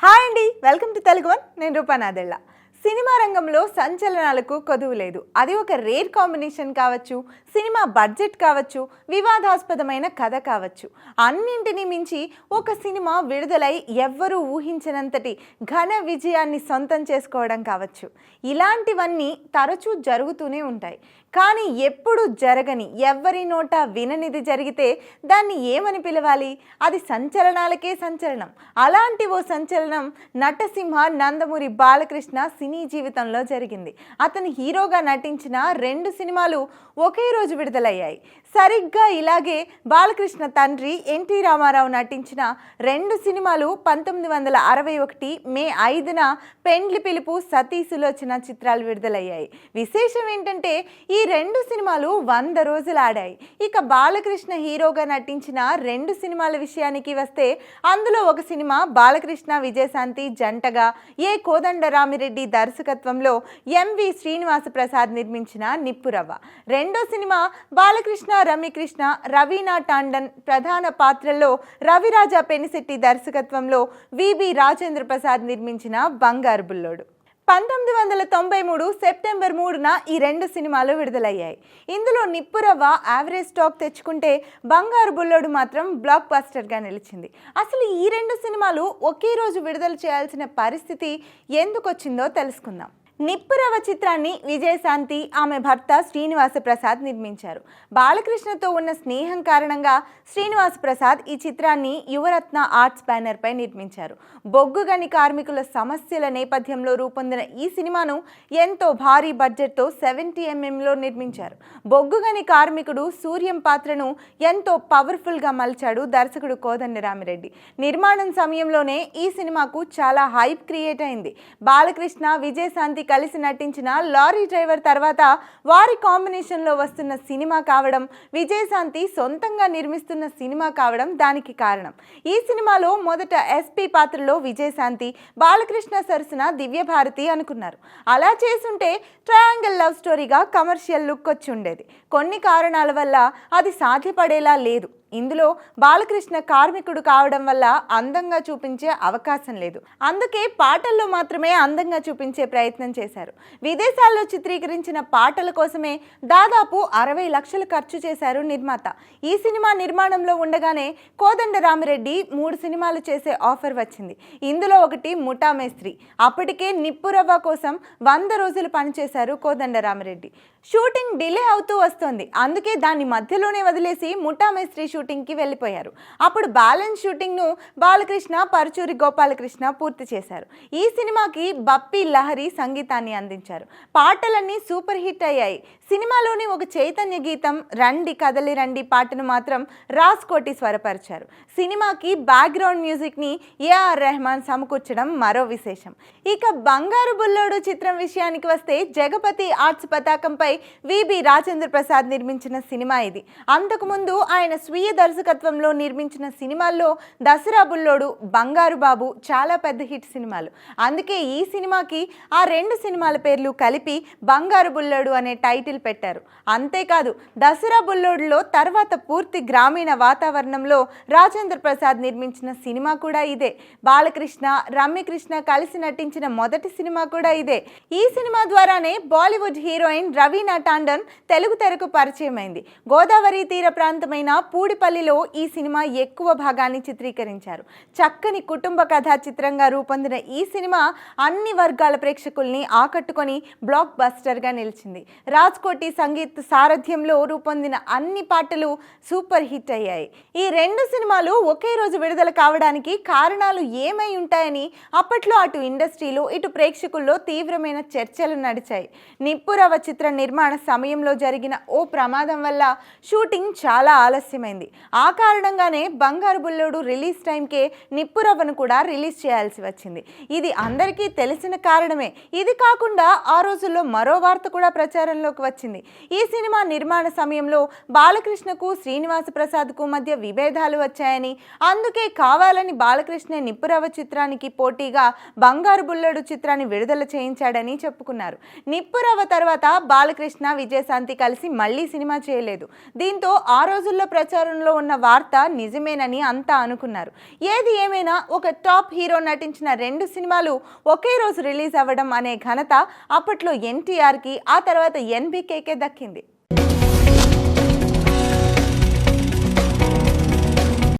Hi అండి welcome to Telugu one నేను రూపానాదెళ్ళ cinema రంగంలో సంచలనాలకు కొదువు లేదు. అది ఒక రేర్ కాంబినేషన్ కావచ్చు సినిమా బడ్జెట్ కావచ్చు వివాదాస్పదమైన కథ కావచ్చు. అన్నింటినీ మించి ఒక సినిమా విడుదలై ఎవ్వరూ ఊహించినంతటి ఘన విజయాన్ని సొంతం చేసుకోవడం కావచ్చు. ఇలాంటివన్నీ తరచూ జరుగుతూనే ఉంటాయి. కానీ ఎప్పుడు జరగని ఎవ్వరి నోట విననిది జరిగితే దాన్ని ఏమని పిలవాలి? అది సంచలనాలకే సంచలనం. అలాంటి ఓ సంచలనం నటసింహ నందమూరి బాలకృష్ణ సినీ జీవితంలో జరిగింది. అతను హీరోగా నటించిన రెండు సినిమాలు ఒకే రోజు విడుదలయ్యాయి. సరిగ్గా ఇలాగే బాలకృష్ణ తండ్రి ఎన్టీ రామారావు నటించిన రెండు సినిమాలు పంతొమ్మిది వందల అరవై ఒకటి మే ఐదున పెండ్లి పిలుపు సతీ సులోచన చిత్రాలు విడుదలయ్యాయి. విశేషం ఏంటంటే ఈ రెండు సినిమాలు వంద రోజులు ఆడాయి. ఇక బాలకృష్ణ హీరోగా నటించిన రెండు సినిమాల విషయానికి వస్తే అందులో ఒక సినిమా బాలకృష్ణ విజయశాంతి జంటగా ఏ కోదండరామిరెడ్డి దర్శకత్వంలో ఎంవి శ్రీనివాస ప్రసాద్ నిర్మించిన నిప్పురవ్వ. రెండో సినిమా బాలకృష్ణ రమ్యకృష్ణ రవీనా టాండన్ ప్రధాన పాత్రల్లో రవిరాజా పెనిశెట్టి దర్శకత్వంలో విబి రాజేంద్ర ప్రసాద్ నిర్మించిన బంగారు బుల్లోడు. పంతొమ్మిది వందల తొంభై మూడు సెప్టెంబర్ మూడున ఈ రెండు సినిమాలు విడుదలయ్యాయి. ఇందులో నిప్పురవ్వ యావరేజ్ స్టాక్ తెచ్చుకుంటే బంగారు బుల్లోడు మాత్రం బ్లాక్ బాస్టర్గా నిలిచింది. అసలు ఈ రెండు సినిమాలు ఒకే రోజు విడుదల చేయాల్సిన పరిస్థితి ఎందుకు వచ్చిందో తెలుసుకుందాం. నిప్పురవ చిత్రాన్ని విజయశాంతి ఆమె భర్త శ్రీనివాస ప్రసాద్ నిర్మించారు. బాలకృష్ణతో ఉన్న స్నేహం కారణంగా శ్రీనివాస ప్రసాద్ ఈ చిత్రాన్ని యువరత్న ఆర్ట్స్ బ్యానర్పై నిర్మించారు. బొగ్గుగని కార్మికుల సమస్యల నేపథ్యంలో రూపొందిన ఈ సినిమాను ఎంతో భారీ బడ్జెట్తో సెవెంటీ ఎంఎంలో నిర్మించారు. బొగ్గుగని కార్మికుడు సూర్యం పాత్రను ఎంతో పవర్ఫుల్గా మలిచాడు దర్శకుడు కోదండరామిరెడ్డి నిర్మాణం సమయంలోనే ఈ సినిమాకు చాలా హైప్ క్రియేట్ అయింది. బాలకృష్ణ విజయశాంతి కలిసి నటించిన లారీ డ్రైవర్ తర్వాత వారి కాంబినేషన్లో వస్తున్న సినిమా కావడం విజయశాంతి సొంతంగా నిర్మిస్తున్న సినిమా కావడం దానికి కారణం. ఈ సినిమాలో మొదట ఎస్పీ పాత్రలో విజయశాంతి బాలకృష్ణ సరసన దివ్యభారతి అనుకున్నారు. అలా చేసుంటే ట్రయాంగిల్ లవ్ స్టోరీగా కమర్షియల్ లుక్ వచ్చి ఉండేది. కొన్ని కారణాల వల్ల అది సాధ్యపడేలా లేదు. ఇందులో బాలకృష్ణ కార్మికుడు కావడం వల్ల అందంగా చూపించే అవకాశం లేదు. అందుకే పాటల్లో మాత్రమే అందంగా చూపించే ప్రయత్నం చేశారు. విదేశాల్లో చిత్రీకరించిన పాటల కోసమే దాదాపు అరవై లక్షలు ఖర్చు చేశారు నిర్మాత. ఈ సినిమా నిర్మాణంలో ఉండగానే కోదండరామిరెడ్డి మూడు సినిమాలు చేసే ఆఫర్ వచ్చింది. ఇందులో ఒకటి ముఠా మేస్త్రి అప్పటికే నిప్పురవ్వ కోసం వంద రోజులు పనిచేశారు కోదండరామిరెడ్డి షూటింగ్ డిలే అవుతూ వస్తోంది. అందుకే దాన్ని మధ్యలోనే వదిలేసి ముఠా మేస్త్రి షూటింగ్కి వెళ్ళిపోయారు. అప్పుడు బ్యాలెన్స్ షూటింగ్ను బాలకృష్ణ పరుచూరి గోపాలకృష్ణ పూర్తి చేశారు. ఈ సినిమాకి బప్పి లహరి సంగీతాన్ని అందించారు. పాటలన్నీ సూపర్ హిట్ అయ్యాయి. సినిమాలోని ఒక చైతన్య గీతం రండి కదలి రండి పాటను మాత్రం రాజ్ కోటి స్వరపరిచారు. సినిమాకి బ్యాక్గ్రౌండ్ మ్యూజిక్ని ఏఆర్ రెహమాన్ సమకూర్చడం మరో విశేషం. ఇక బంగారు బుల్లోడు చిత్రం విషయానికి వస్తే జగపతి ఆర్ట్స్ పతాకంపై విబి రాజేంద్ర ప్రసాద్ నిర్మించిన సినిమా ఇది. అంతకుముందు ఆయన స్వీయ దర్శకత్వంలో నిర్మించిన సినిమాల్లో దసరా బుల్లోడు బంగారు బాబు చాలా పెద్ద హిట్ సినిమాలు. అందుకే ఈ సినిమాకి ఆ రెండు సినిమాల పేర్లు కలిపి బంగారు బుల్లోడు అనే టైటిల్ పెట్టారు. అంతేకాదు దసరా బుల్లోడులో తర్వాత పూర్తి గ్రామీణ వాతావరణంలో రాజేంద్ర ప్రసాద్ నిర్మించిన సినిమా కూడా ఇదే. బాలకృష్ణ రమ్యకృష్ణ కలిసి నటించిన మొదటి సినిమా కూడా ఇదే. ఈ సినిమా ద్వారానే బాలీవుడ్ హీరోయిన్ రవీనా టాండన్ తెలుగు తెరకు పరిచయమైంది. గోదావరి తీర ప్రాంతమైన పూడిపల్లిలో ఈ సినిమా ఎక్కువ భాగాన్ని చిత్రీకరించారు. చక్కని కుటుంబ కథా చిత్రంగా రూపొందిన ఈ సినిమా అన్ని వర్గాల ప్రేక్షకుల్ని ఆకట్టుకొని బ్లాక్ బస్టర్గా నిలిచింది. రాజ్కోటి సంగీత్ సారథ్యంలో రూపొందిన అన్ని పాటలు సూపర్ హిట్ అయ్యాయి. ఈ రెండు సినిమాలు ఒకే రోజు విడుదల కావడానికి కారణాలు ఏమై ఉంటాయని అప్పట్లో అటు ఇండస్ట్రీలో ఇటు ప్రేక్షకుల్లో తీవ్రమైన చర్చలు నడిచాయి. నిప్పురవ చిత్ర నిర్మాణ సమయంలో జరిగిన ఓ ప్రమాదం వల్ల షూటింగ్ చాలా ఆలస్యమైంది. ఆ కారణంగానే బంగారు బుల్లోడు రిలీజ్ టైంకే నిప్పురవ్వను కూడా రిలీజ్ చేయాల్సి వచ్చింది. ఇది అందరికీ తెలిసిన కారణమే. ఇది కాకుండా ఆ రోజుల్లో మరో వార్త కూడా ప్రచారంలోకి వచ్చింది. ఈ సినిమా నిర్మాణ సమయంలో బాలకృష్ణకు శ్రీనివాస ప్రసాద్కు మధ్య విభేదాలు వచ్చాయని అందుకే కావాలని బాలకృష్ణ నిప్పురవ్వ చిత్రానికి పోటీగా బంగారు బుల్లడు చిత్రాన్ని విడుదల చేయించాడని చెప్పుకున్నారు. నిప్పురవ్వ తర్వాత బాలకృష్ణ విజయశాంతి కలిసి మళ్ళీ సినిమా చేయలేదు. దీంతో ఆ రోజుల్లో ప్రచారం ప్రచారంలో ఉన్న వార్త నిజమేనని అంతా అనుకున్నారు. ఏది ఏమైనా ఒక టాప్ హీరో నటించిన రెండు సినిమాలు ఒకే రోజు రిలీజ్ అవ్వడం అనే ఘనత అప్పట్లో ఎన్టీఆర్కి ఆ తర్వాత ఎన్బికేకే దక్కింది.